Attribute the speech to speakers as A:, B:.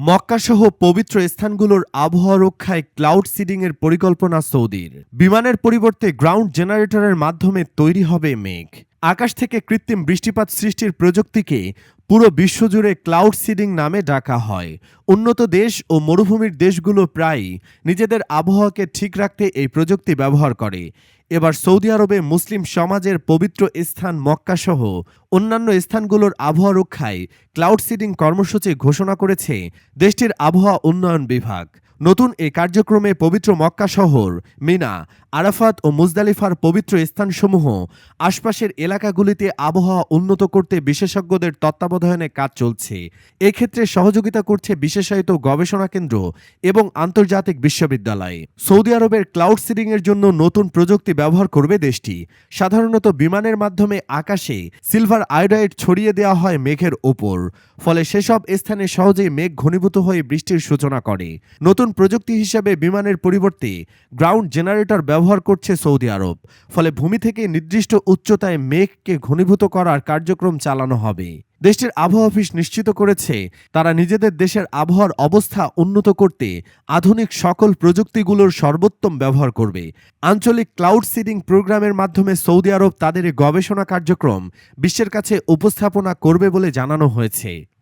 A: মক্কাসহ পবিত্র স্থানগুলোর আবহাওয়া রক্ষায় ক্লাউড সিডিংয়ের পরিকল্পনা সৌদির। বিমানের পরিবর্তে গ্রাউন্ড জেনারেটরের মাধ্যমে তৈরি হবে মেঘ। আকাশ থেকে কৃত্রিম বৃষ্টিপাত সৃষ্টির প্রযুক্তিকে পুরো বিশ্বজুড়ে ক্লাউড সিডিং নামে ডাকা হয়। উন্নত দেশ ও মরুভূমির দেশগুলো প্রায়ই নিজেদের আবহাওয়াকে ঠিক রাখতে এই প্রযুক্তি ব্যবহার করে। এবার সৌদি আরবে মুসলিম সমাজের পবিত্র স্থান মক্কাসহ অন্যান্য স্থানগুলোর আবহাওয়া রক্ষায় ক্লাউড সিডিং কর্মসূচি ঘোষণা করেছে দেশটির আবহাওয়া উন্নয়ন বিভাগ। নতুন এই কার্যক্রমে পবিত্র মক্কা শহর, মিনা, আরাফাত ও মুজদালিফার পবিত্র স্থানসমূহ, আশপাশের এলাকাগুলিতে আবহাওয়া উন্নত করতে বিশেষজ্ঞদের তত্ত্বাবধানে কাজ চলছে। এক্ষেত্রে সহযোগিতা করছে বিশেষায়িত গবেষণা কেন্দ্র এবং আন্তর্জাতিক বিশ্ববিদ্যালয়। সৌদি আরবের ক্লাউড সিডিংয়ের জন্য নতুন প্রযুক্তি ব্যবহার করবে দেশটি। সাধারণত বিমানের মাধ্যমে আকাশে সিলভার আয়োডাইড ছড়িয়ে দেওয়া হয় মেঘের ওপর। ফলে সেসব স্থানে সহজেই মেঘ ঘনীভূত হয়ে বৃষ্টির সূচনা করে। নতুন প্রযুক্তি হিসেবে বিমানের পরিবর্তে গ্রাউন্ড জেনারেটর ব্যবহার করছে সৌদি আরব। ফলে ভূমি থেকে নির্দিষ্ট উচ্চতায় মেঘকে ঘনীভূত করার কার্যক্রম চালানো হবে। দেশটির আবহাওয়া অফিস নিশ্চিত করেছে, তারা নিজেদের দেশের আবহাওয়ার অবস্থা উন্নত করতে আধুনিক সকল প্রযুক্তিগুলোর সর্বোত্তম ব্যবহার করবে। আঞ্চলিক ক্লাউড সিডিং প্রোগ্রামের মাধ্যমে সৌদি আরব তাদের গবেষণা কার্যক্রম বিশ্বের কাছে উপস্থাপনা করবে বলে জানানো হয়েছে।